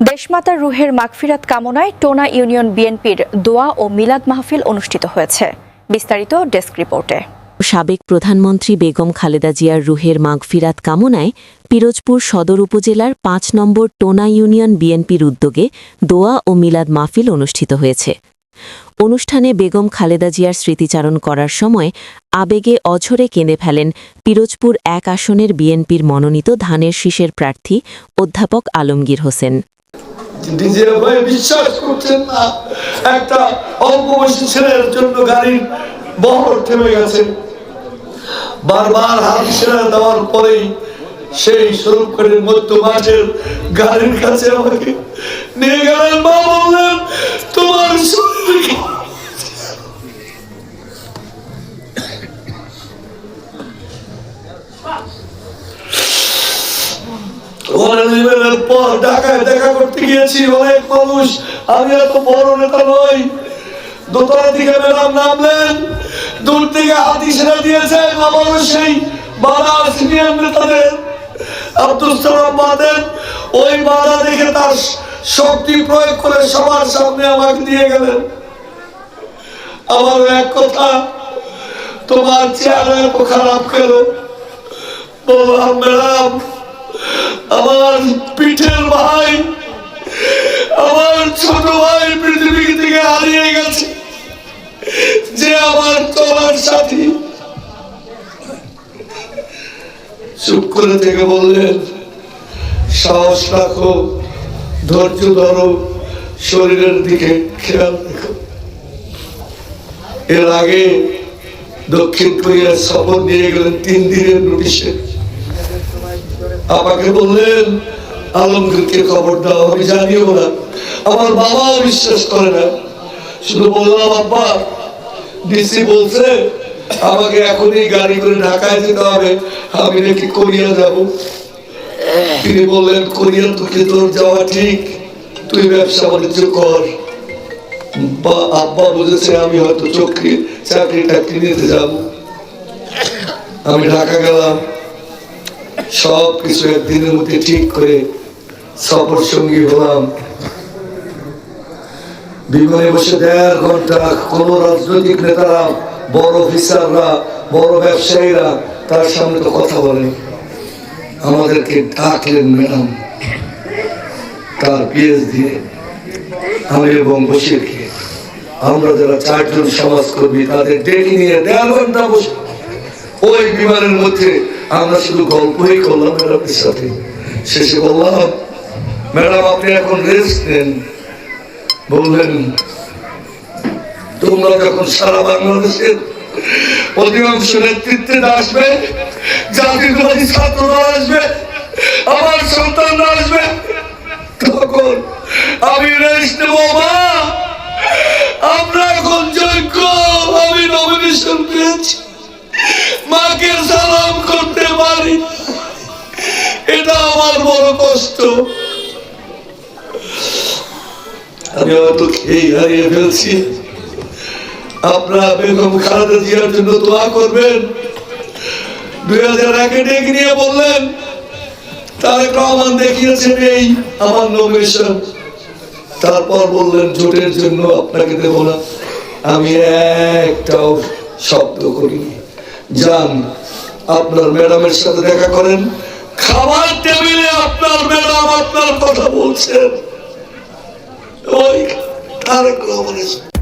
দেশমাতার রুহের মাগফিরাত কামনায় টোনা ইউনিয়ন বিএনপির দোয়া ও মিলাদ মাহফিল অনুষ্ঠিত হয়েছে। বিস্তারিত ডেস্ক রিপোর্টে। সাবেক প্রধানমন্ত্রী বেগম খালেদা জিয়ার রুহের মাগফিরাত কামনায় পিরোজপুর সদর উপজেলার পাঁচ নম্বর টোনা ইউনিয়ন বিএনপির উদ্যোগে দোয়া ও মিলাদ মাহফিল অনুষ্ঠিত হয়েছে। অনুষ্ঠানে বেগম খালেদা জিয়ার স্মৃতিচারণ করার সময় আবেগে অঝরে কেঁদে ফেলেন পিরোজপুর এক আসনের বিএনপির মনোনীত ধানের শীষের প্রার্থী অধ্যাপক আলমগীর হোসেন। বিশ্বাস করছেন না। একটা অল্প ছেলের জন্য গাড়ির বহর থেমে গেছে। বারবার হাত ছেড়ে দেওয়ার পরেই সেই স্বরূপ করে মধ্য মাঠের গাড়ির কাছে আমাকে নিয়ে গেলেন মা পর ঢাকায় দেখা করতে গিয়েছি, অনেক মানুষ। আমি এত বড় নেতা নই। দোতলা থেকে ম্যাডাম নামলেন। দূর থেকে হাতি সেরা দিয়েছেন আমারও সেই বাধা সিনিয়র নেতাদের। আব্দুল সালাম বাদেন, ওই বাধা দেখে তার শক্তি প্রয়োগ করে সবার সামনে আমাকে দিয়ে গেলেন। আমার এক কথা, তোমার চেহারা এত খারাপ ম্যাডাম আমার পিঠের ভাই, আমার ছোট ভাই পৃথিবী থেকে হারিয়ে গেছে। যে আমার চলার সাথী। চুপ করে থেকে বললেন, সাহস রাখো, ধৈর্য ধরো, শরীরের দিকে খেয়াল রেখো। এর আগে দক্ষিণ কোরিয়ার সফর নিয়ে গেলেন তিন দিনের নোটিশে আমাকে বললেন, আলমগীরকে খবর দাও, আমি জানিও না। আমার বাবাও বিশ্বাস করে না। শুধু বললাম, আব্বা ডিসি বলছে, আমাকে এখনই গাড়ি করে ঢাকায় যেতে হবে। আমি নাকি কোরিয়া যাব। তিনি বললেন কোরিয়া তোকে তোর যাওয়া ঠিক। তুই ব্যবসা বাণিজ্য কর। বা আব্বা বুঝেছে আমি হয়তো চক্রি চাকরি টাকরি নিতে যাব। আমি ঢাকা গেলাম। সব কিছু একদিনের মধ্যে ঠিক করে সফর সঙ্গী হলাম। বিমানে বসে দেড় ঘণ্টা কোন রাজনৈতিক নেতারা, বড় অফিসাররা, বড় ব্যবসায়ীরা তার সামনে তো কথা বলে। আমাদেরকে ডাকলেন ম্যাডাম। তার পিএস দিয়ে আমি এবং বসিরকে আমরা যারা চারজন সমাজকর্মী, তাদের ডেকে নিয়ে দেড় ঘণ্টা বসে। ওই বিমানের মধ্যে আমরা শুধু গল্পই করলাম ম্যাডামের সাথে। শেষে বললাম, ম্যাডাম, আপনি এখন রেস্ট নেন। বললেন, তোমরা যখন সারা বাংলাদেশের অধিকাংশ নেতৃত্বে আসবে, জাতির ছাত্ররা আসবে, আমার সন্তানরা আসবে আমার বড় কষ্ট। আমি হয়তো খেয়ে হারিয়ে ফেলছি। আপনারা বেগম খালেদা জিয়ার জন্য দোয়া করবেন। দুই হাজার একে নিয়ে বললেন দেখিয়েছেন এই আমার নমিনেশন তারপর বললেন, জোটের জন্য আপনাকে দেব না। আমি একটাও শব্দ করি যান, আপনার ম্যাডামের সাথে দেখা করেন। খাবার টেবিলে আপনার ম্যাডাম আপনার কথা বলছেন ওই তারেক রহমানের সাথে।